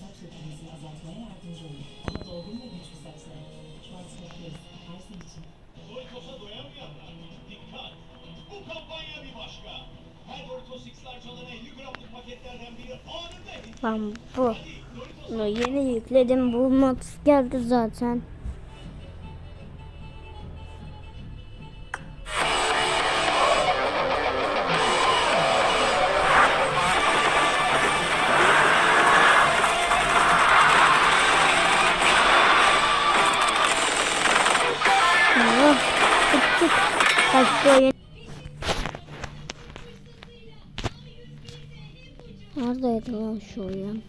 saç dökülmesini azaltmaya yardımcı olur. Ama dolgun ve güçlü saçlar. Schwarzkopf her şey için. Doritos'a doyamayanlar. Dikkat! Bu kampanya bir başka. Her Doritos X'lar çalana 50 gramlık paketlerden biri anında. Ben bu yeni yükledim. Bu mod geldi zaten. Oh, çık çık. Başka oyun. Neredeydi lan şu oyun?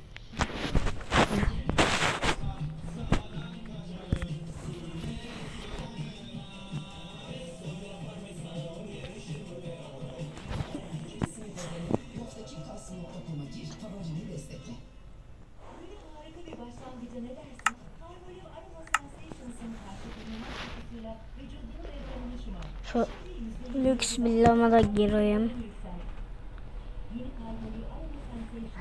Lüks villama da Sensations.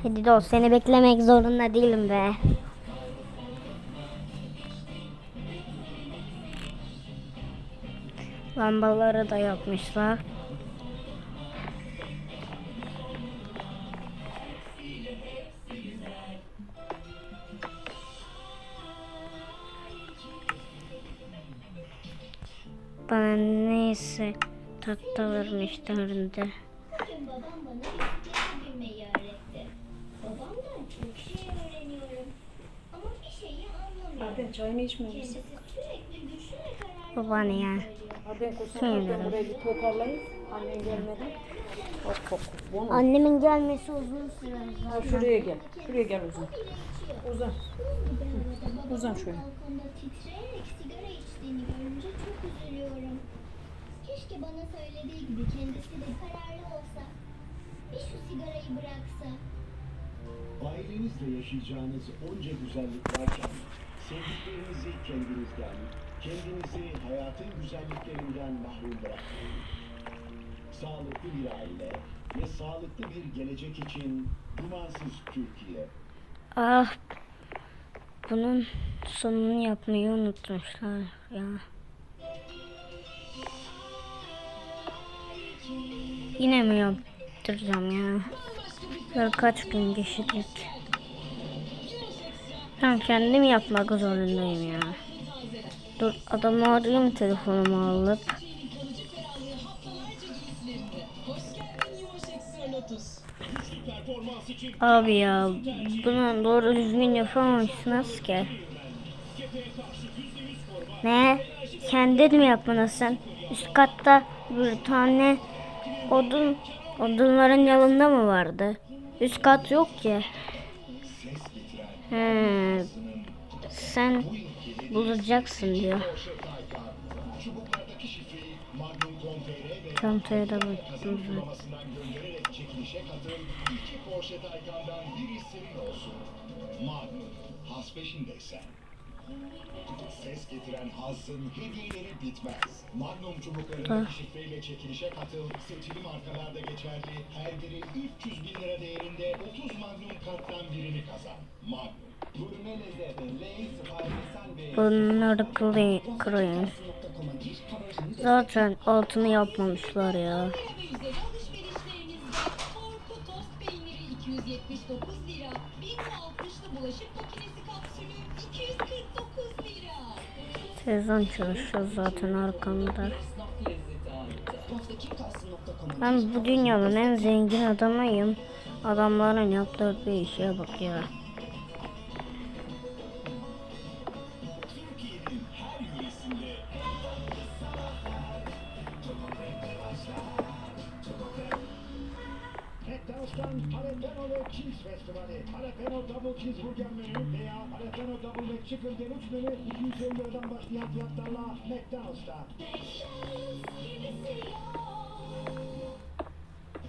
Hadi dost seni beklemek zorunda değilim be. Lambaları da yapmışlar. Bana neyse tatlı vermişlerdi. Bugün babam bana bisiklete binmeyi öğretti. Babamdan çok şey öğreniyorum. Ama bir şeyi anlamıyorum. Abi çayını içmiyor Kendisi musun? sürekli güçlü ve kararlı Baban ya. Abi kusura bakma burayı bir toparlayın. Annen gelmeden. Hop hop. Bunu. Annemin gelmesi uzun sürer Ha, şuraya gel. Şuraya gel içiyor. Uzan. Uzan şöyle. balkonda titreyerek sigara içtiğini görünce çok üzülüyorum. Keşke bana söylediği gibi kendisi de kararlı olsa. Bir şu sigarayı bıraksa. Ailenizle yaşayacağınız onca güzellik varken sevdiklerinizi kendinizden, kendinizi hayatın güzelliklerinden mahrum bırakmayın. Sağlıklı bir aile ve sağlıklı bir gelecek için Dumansız Türkiye. Ah. Bunun sonunu yapmayı unutmuşlar ya. Yine mi yaptıracağım ya? Böyle kaç gün geçecek? Ben kendim yapmak zorundayım ya. Dur adamı arayayım telefonumu alıp. Abi ya bunu doğru düzgün yapamamışsınız ki. Ne? Kendin mi yapmalısın? Üst katta bir tane odun odunların yanında mı vardı? Üst kat yok ki. He, sen bulacaksın diyor. Çantaya da baktım zaten. Ses getiren hazın hediyeleri bitmez. Magnum çubuklarındaki şifreyle çekilişe katıl. Seçili markalarda geçerli. Her biri 300 bin lira değerinde 30 Magnum karttan birini kazan. Magnum. Bunları kırayım. kırayım. Zaten altını yapmamışlar ya. Sezon çalışıyor zaten arkamda. Ben bu dünyanın en zengin adamıyım. Adamların yaptığı bir işe bak ya. McDonald's'tan Jalapeno ve Cheese Festivali. Jalapeno Double Cheeseburger menü veya Jalapeno Double McChicken Deluxe menü 250 liradan başlayan fiyatlarla McDonald's'ta.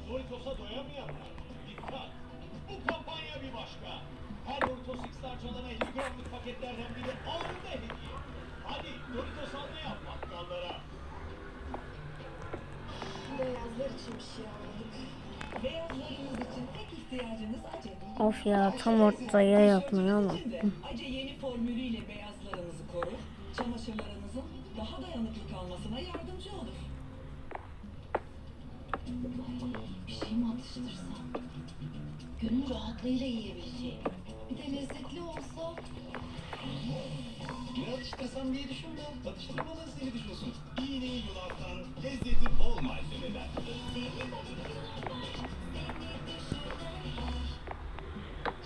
Doritos'a doyamayanlar. Dikkat! Bu kampanya bir başka. Her Doritos X'lar çalana 50 gramlık paketlerden biri anında hediye. Hadi Doritos almaya bakkallara. Beyazlar için bir şey almadık. Of ya tam ortaya yapmayı unuttum. Ace yeni formülüyle beyazlarınızı korur, çamaşırlarınızın daha dayanıklı kalmasına yardımcı olur. Bir şey mi atıştırsam? Gönül rahatlığıyla yiyebileceğim. Bir de lezzetli olsa. Ne atıştırsam diye düşünme. Atıştırmadan seni düşünsün. İğneyi yulaftan lezzeti bol malzemeden.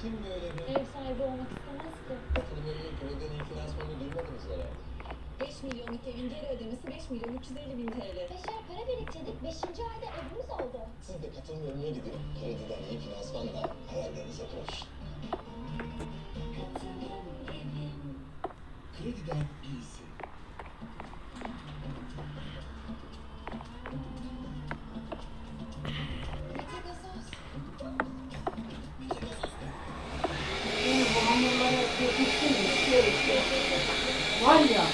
Kim böyle bir Ev sahibi olmak istemez ki. katılımıyla köyden enflasyonu duymadınız herhalde. 5 milyonluk evin geri ödemesi 5 milyon 350 bin TL. Beşer para biriktirdik. Beşinci ayda evimiz oldu. Siz de katılım bölümüne gidin. Krediden iyi finansmanla hayallerinize kavuşun. Krediden iyisi. Bu hamurları yapmıştım ya. Şöyle işte. Var ya.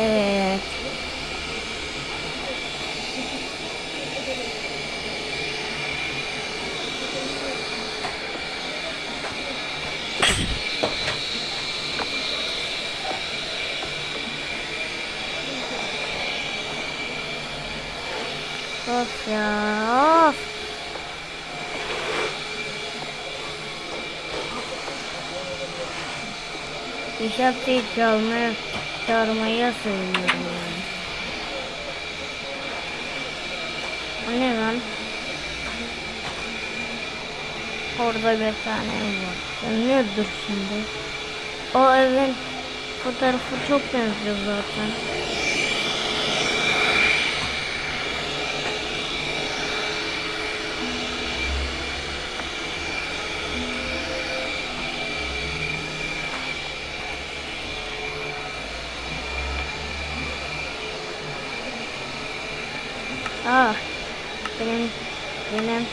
Evet. Of ya of. İşaretçiyi çalmaya, çağırmaya sığınıyorum yani. O ne lan? Orada bir tane ev var. Ya ne dur şimdi? O evin fotoğrafı çok benziyor zaten. Ah, benim benim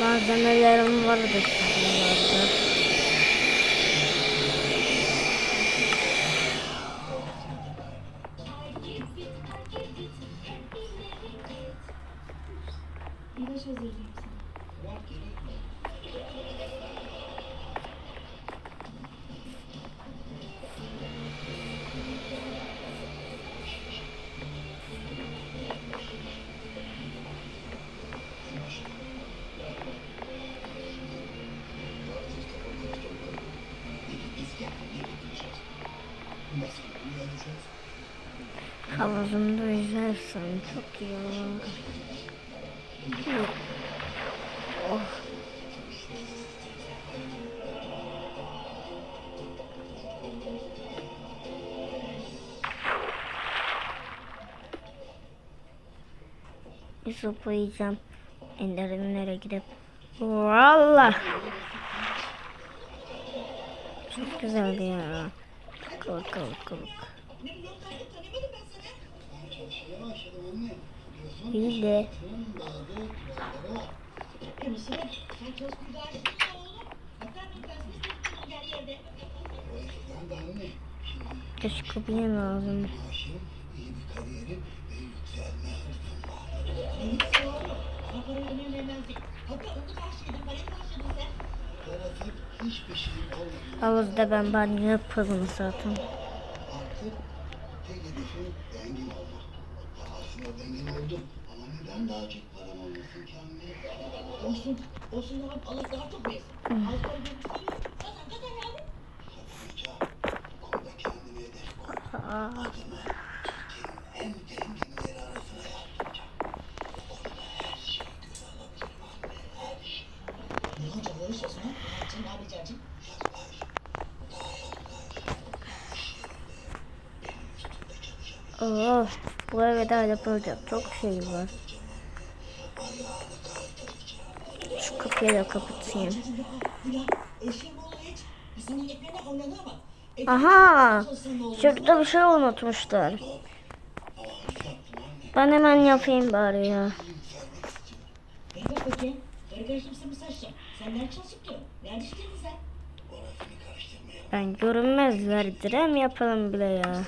malzemelerim vardı şuralarda. İlaç hazırlayayım Havuzumda yüzersen çok iyi olur. Oh. Zıplayacağım. Enderunlara gidip. Valla. Çok güzeldi ya. Kılık kılık kılık. Bir de Sen çok güzelsin ya oğlum. Hatta bir tanesini sıktın yer yerde. Ben de anne. Şimdi keşke bir lazım. Havuzda ben banyo yaparım zaten. Artık tek hedefim zengin olmak. Aslında zengin oldum ama neden daha çok param olmasın ki anne? Olsun. Olsun Allah daha çok. Kazan kazan. Kazanacağım. Bu konuda kendime hedef koydum. Aa, Adımı Türkiye'nin en zenginleri arasına yazdıracağım. Bu konuda her şeyi göze alabilirim anne. Oynanır mı? Aha, şurada bir şey unutmuşlar. Ben hemen yapayım bari ya. Ben görünmezlerdir hem yapalım bile ya.